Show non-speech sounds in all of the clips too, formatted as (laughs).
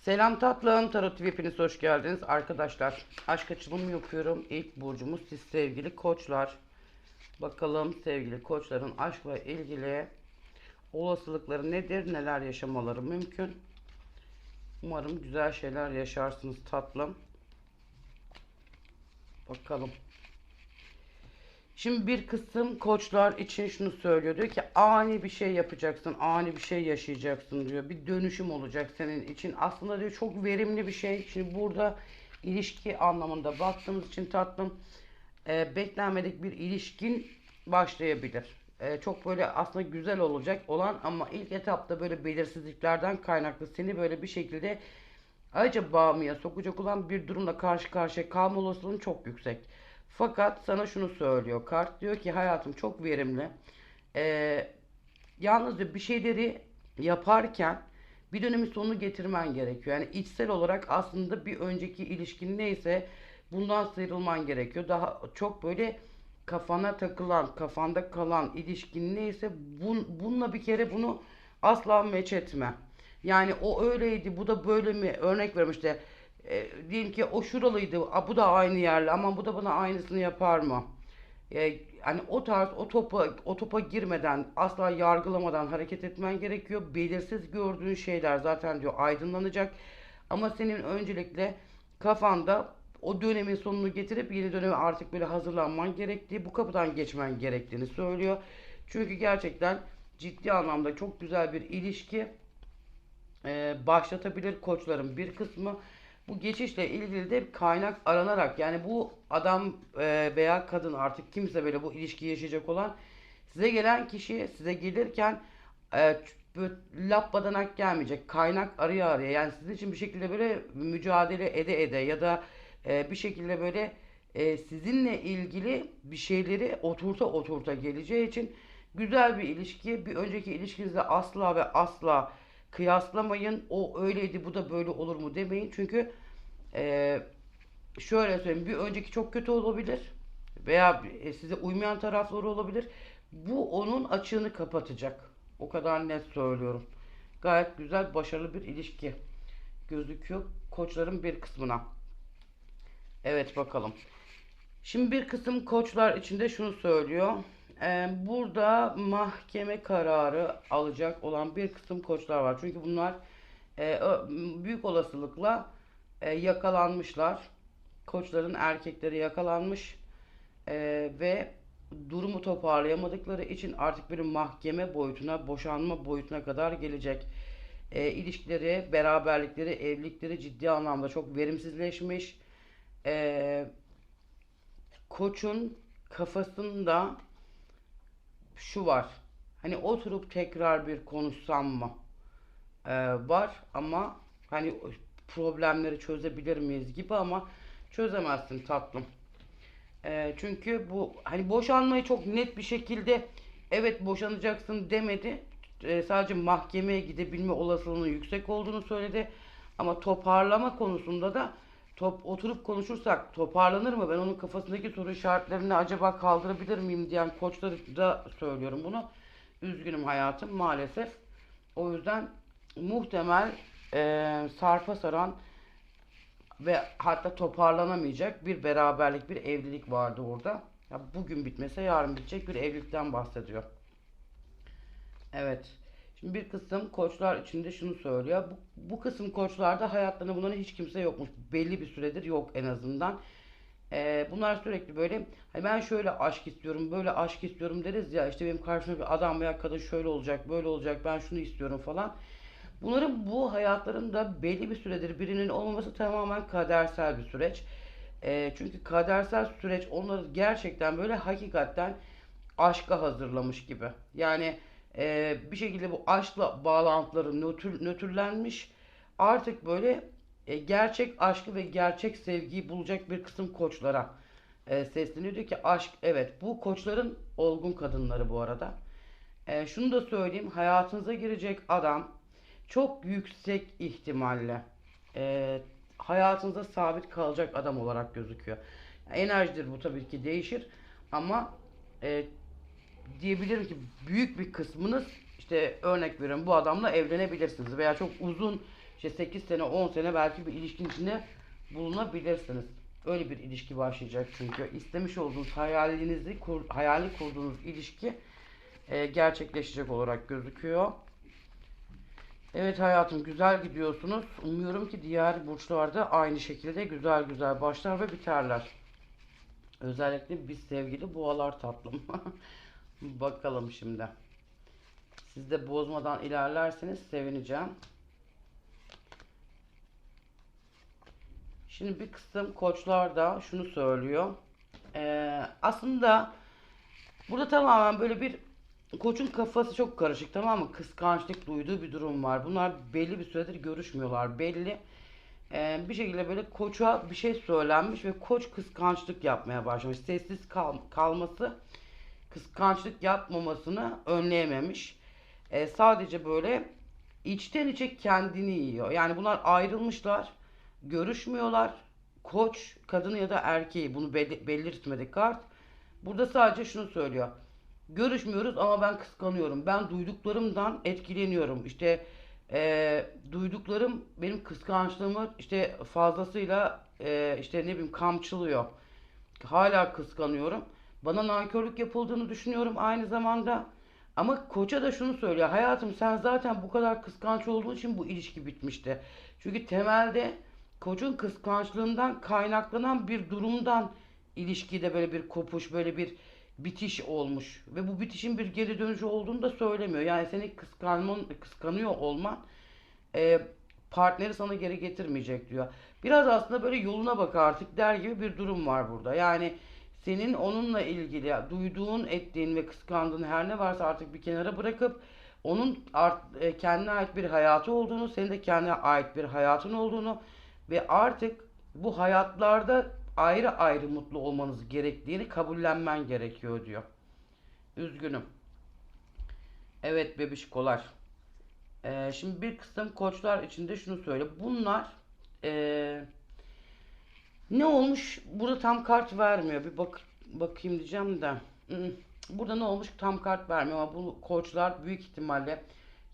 Selam tatlım Tarot hepiniz hoş geldiniz arkadaşlar. Aşk açılımı yapıyorum. İlk burcumuz siz sevgili koçlar. Bakalım sevgili koçların aşkla ilgili olasılıkları nedir? Neler yaşamaları mümkün? Umarım güzel şeyler yaşarsınız tatlım. Bakalım. Şimdi bir kısım koçlar için şunu söylüyor. Diyor ki ani bir şey yapacaksın, ani bir şey yaşayacaksın diyor. Bir dönüşüm olacak senin için. Aslında diyor çok verimli bir şey. Şimdi burada ilişki anlamında baktığımız için tatlım e, beklenmedik bir ilişkin başlayabilir. E, çok böyle aslında güzel olacak olan ama ilk etapta böyle belirsizliklerden kaynaklı seni böyle bir şekilde acaba mıya sokacak olan bir durumla karşı karşıya kalma olasılığın çok yüksek. Fakat sana şunu söylüyor kart diyor ki hayatım çok verimli. Ee, yalnız diyor bir şeyleri yaparken bir dönemin sonunu getirmen gerekiyor. Yani içsel olarak aslında bir önceki ilişkin neyse bundan sıyrılman gerekiyor. Daha çok böyle kafana takılan, kafanda kalan ilişkin neyse bun, bununla bir kere bunu asla meç etme. Yani o öyleydi, bu da böyle mi? Örnek vermişti. E, diyelim ki o şuralıydı, a, bu da aynı yerli ama bu da bana aynısını yapar mı? E, hani o tarz o topa o topa girmeden asla yargılamadan hareket etmen gerekiyor. Belirsiz gördüğün şeyler zaten diyor aydınlanacak. Ama senin öncelikle kafanda o dönemin sonunu getirip yeni döneme artık böyle hazırlanman gerektiği, bu kapıdan geçmen gerektiğini söylüyor. Çünkü gerçekten ciddi anlamda çok güzel bir ilişki e, başlatabilir koçların bir kısmı. Bu geçişle ilgili de kaynak aranarak yani bu adam e, veya kadın artık kimse böyle bu ilişki yaşayacak olan size gelen kişi size gelirken e, böyle lap badanak gelmeyecek. Kaynak araya araya yani sizin için bir şekilde böyle mücadele ede ede ya da e, bir şekilde böyle sizinle ilgili bir şeyleri oturta oturta geleceği için güzel bir ilişki. Bir önceki ilişkinizde asla ve asla kıyaslamayın. O öyleydi bu da böyle olur mu demeyin. Çünkü e, şöyle söyleyeyim bir önceki çok kötü olabilir veya e, size uymayan tarafları olabilir. Bu onun açığını kapatacak. O kadar net söylüyorum. Gayet güzel, başarılı bir ilişki gözüküyor koçların bir kısmına. Evet bakalım. Şimdi bir kısım koçlar içinde şunu söylüyor. Ee, burada mahkeme kararı alacak olan bir kısım koçlar var. Çünkü bunlar e, büyük olasılıkla e, yakalanmışlar. Koçların erkekleri yakalanmış E, ve durumu toparlayamadıkları için artık bir mahkeme boyutuna, boşanma boyutuna kadar gelecek. E, ilişkileri, beraberlikleri, evlilikleri ciddi anlamda çok verimsizleşmiş. E, koçun kafasında şu var. Hani oturup tekrar bir konuşsam mı? Ee, var ama hani problemleri çözebilir miyiz gibi ama çözemezsin tatlım. Ee, çünkü bu hani boşanmayı çok net bir şekilde evet boşanacaksın demedi. Ee, sadece mahkemeye gidebilme olasılığının yüksek olduğunu söyledi. Ama toparlama konusunda da top, oturup konuşursak toparlanır mı? Ben onun kafasındaki soru işaretlerini acaba kaldırabilir miyim diyen koçlara da söylüyorum bunu. Üzgünüm hayatım maalesef. O yüzden muhtemel e, sarpa saran ve hatta toparlanamayacak bir beraberlik, bir evlilik vardı orada. Ya bugün bitmese yarın bitecek bir evlilikten bahsediyor. Evet. Şimdi bir kısım koçlar içinde şunu söylüyor. Bu, bu kısım koçlarda hayatlarında bunların hiç kimse yokmuş. Belli bir süredir yok en azından. Ee, bunlar sürekli böyle hani ben şöyle aşk istiyorum, böyle aşk istiyorum deriz ya işte benim karşımda bir adam veya kadın şöyle olacak, böyle olacak, ben şunu istiyorum falan. Bunların bu hayatlarında belli bir süredir birinin olmaması tamamen kadersel bir süreç. Ee, çünkü kadersel süreç onları gerçekten böyle hakikaten aşka hazırlamış gibi. Yani e, bir şekilde bu aşkla bağlantıları nötr, nötrlenmiş. Artık böyle e, gerçek aşkı ve gerçek sevgiyi bulacak bir kısım koçlara e, sesleniyor. Diyor ki aşk evet bu koçların olgun kadınları bu arada. E, şunu da söyleyeyim hayatınıza girecek adam çok yüksek ihtimalle e, hayatınızda sabit kalacak adam olarak gözüküyor. Enerjidir bu tabii ki değişir ama e, diyebilirim ki büyük bir kısmınız işte örnek veriyorum bu adamla evlenebilirsiniz veya çok uzun işte 8 sene 10 sene belki bir ilişkin içinde bulunabilirsiniz. Öyle bir ilişki başlayacak çünkü. istemiş olduğunuz hayalinizi, kur, hayali kurduğunuz ilişki e, gerçekleşecek olarak gözüküyor. Evet hayatım güzel gidiyorsunuz. Umuyorum ki diğer burçlarda aynı şekilde güzel güzel başlar ve biterler. Özellikle biz sevgili boğalar tatlım. (laughs) Bakalım şimdi. Siz de bozmadan ilerlerseniz sevineceğim. Şimdi bir kısım koçlar da şunu söylüyor. Ee, aslında burada tamamen böyle bir koçun kafası çok karışık tamam mı? Kıskançlık duyduğu bir durum var. Bunlar belli bir süredir görüşmüyorlar. Belli ee, bir şekilde böyle koça bir şey söylenmiş ve koç kıskançlık yapmaya başlamış. Sessiz kal kalması kıskançlık yapmamasını önleyememiş. Ee, sadece böyle içten içe kendini yiyor. Yani bunlar ayrılmışlar, görüşmüyorlar. Koç kadını ya da erkeği bunu belli, belirtmedi kart. Burada sadece şunu söylüyor. Görüşmüyoruz ama ben kıskanıyorum. Ben duyduklarımdan etkileniyorum. İşte e, duyduklarım benim kıskançlığımı işte fazlasıyla e, işte ne bileyim kamçılıyor. Hala kıskanıyorum. Bana nankörlük yapıldığını düşünüyorum aynı zamanda. Ama koça da şunu söylüyor. Hayatım sen zaten bu kadar kıskanç olduğu için bu ilişki bitmişti. Çünkü temelde koçun kıskançlığından kaynaklanan bir durumdan ilişkide böyle bir kopuş, böyle bir bitiş olmuş. Ve bu bitişin bir geri dönüşü olduğunu da söylemiyor. Yani seni kıskanman, kıskanıyor olman e, partneri sana geri getirmeyecek diyor. Biraz aslında böyle yoluna bak artık der gibi bir durum var burada. Yani senin onunla ilgili duyduğun, ettiğin ve kıskandığın her ne varsa artık bir kenara bırakıp onun art, e, kendine ait bir hayatı olduğunu, senin de kendine ait bir hayatın olduğunu ve artık bu hayatlarda ayrı ayrı mutlu olmanız gerektiğini kabullenmen gerekiyor diyor. Üzgünüm. Evet bebişkolar. Ee, şimdi bir kısım koçlar içinde şunu söyle. Bunlar ee, ne olmuş? Burada tam kart vermiyor. Bir bak bakayım diyeceğim de. Hmm, Burada ne olmuş? Tam kart vermiyor ama bu koçlar büyük ihtimalle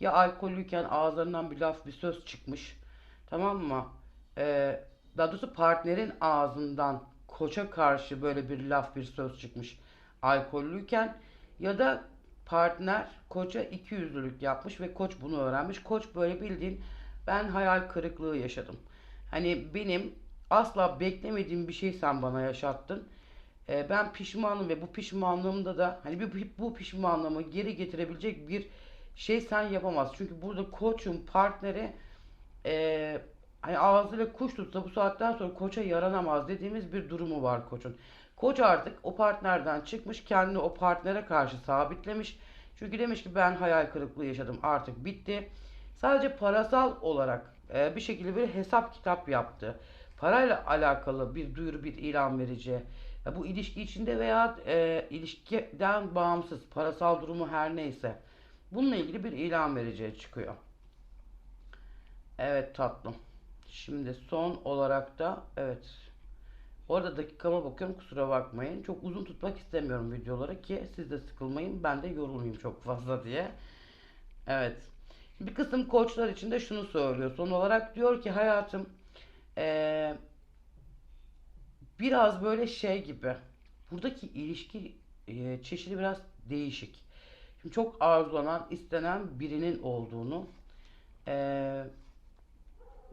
ya alkollüyken ağızlarından bir laf bir söz çıkmış. Tamam mı? Ee, daha doğrusu partnerin ağzından koça karşı böyle bir laf bir söz çıkmış alkollüyken ya da partner koça iki yüzlülük yapmış ve koç bunu öğrenmiş. Koç böyle bildiğin ben hayal kırıklığı yaşadım. Hani benim asla beklemediğim bir şey sen bana yaşattın. Ee, ben pişmanım ve bu pişmanlığımda da hani bir, bu pişmanlığımı geri getirebilecek bir şey sen yapamaz. Çünkü burada koçun partneri e, hani ağzıyla kuş tutsa bu saatten sonra koça yaranamaz dediğimiz bir durumu var koçun. Koç artık o partnerden çıkmış kendini o partnere karşı sabitlemiş. Çünkü demiş ki ben hayal kırıklığı yaşadım artık bitti. Sadece parasal olarak e, bir şekilde bir hesap kitap yaptı. Parayla alakalı bir duyuru bir ilan verici. Ya bu ilişki içinde veya e, ilişkiden bağımsız parasal durumu her neyse. Bununla ilgili bir ilan vereceği çıkıyor. Evet tatlım. Şimdi son olarak da evet. Orada dakikama bakıyorum kusura bakmayın. Çok uzun tutmak istemiyorum videoları ki siz de sıkılmayın ben de yorulmayayım çok fazla diye. Evet. Bir kısım koçlar için de şunu söylüyor. Son olarak diyor ki hayatım eee, biraz böyle şey gibi. Buradaki ilişki eee, çeşidi biraz değişik. Şimdi çok arzulanan, istenen birinin olduğunu eee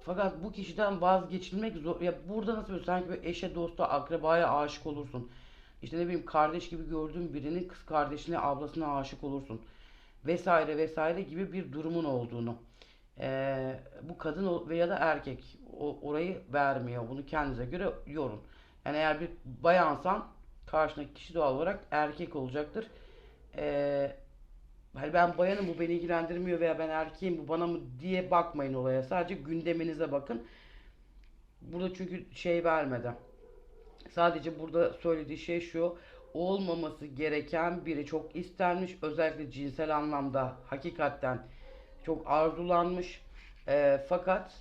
fakat bu kişiden vazgeçilmek zor. Ya burada nasıl böyle sanki böyle eşe, dosta, akrabaya aşık olursun. İşte ne bileyim kardeş gibi gördüğün birinin kız kardeşine, ablasına aşık olursun. Vesaire vesaire gibi bir durumun olduğunu. Ee, bu kadın veya da erkek o, orayı vermiyor. Bunu kendinize göre yorun. Yani eğer bir bayansan karşındaki kişi doğal olarak erkek olacaktır. Ee, Hani ben bayanım bu beni ilgilendirmiyor veya ben erkeğim bu bana mı diye bakmayın olaya. Sadece gündeminize bakın. Burada çünkü şey vermedi. Sadece burada söylediği şey şu. Olmaması gereken biri çok istenmiş. Özellikle cinsel anlamda hakikaten çok arzulanmış. Ee, fakat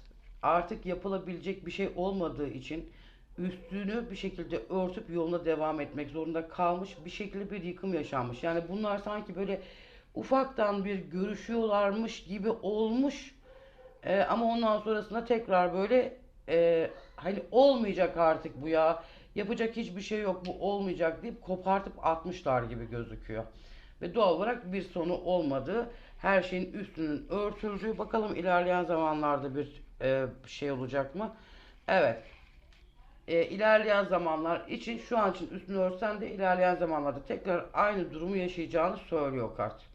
artık yapılabilecek bir şey olmadığı için üstünü bir şekilde örtüp yoluna devam etmek zorunda kalmış. Bir şekilde bir yıkım yaşanmış. Yani bunlar sanki böyle ufaktan bir görüşüyorlarmış gibi olmuş. E, ama ondan sonrasında tekrar böyle e, hani olmayacak artık bu ya. Yapacak hiçbir şey yok bu olmayacak deyip kopartıp atmışlar gibi gözüküyor. Ve doğal olarak bir sonu olmadığı, her şeyin üstünün örtüldüğü. Bakalım ilerleyen zamanlarda bir e, şey olacak mı? Evet. E, ilerleyen zamanlar için şu an için üstünü örsen de ilerleyen zamanlarda tekrar aynı durumu yaşayacağını söylüyor kart.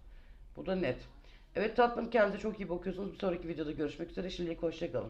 Bu da net. Evet tatlım kendinize çok iyi bakıyorsunuz. Bir sonraki videoda görüşmek üzere. Şimdilik hoşçakalın.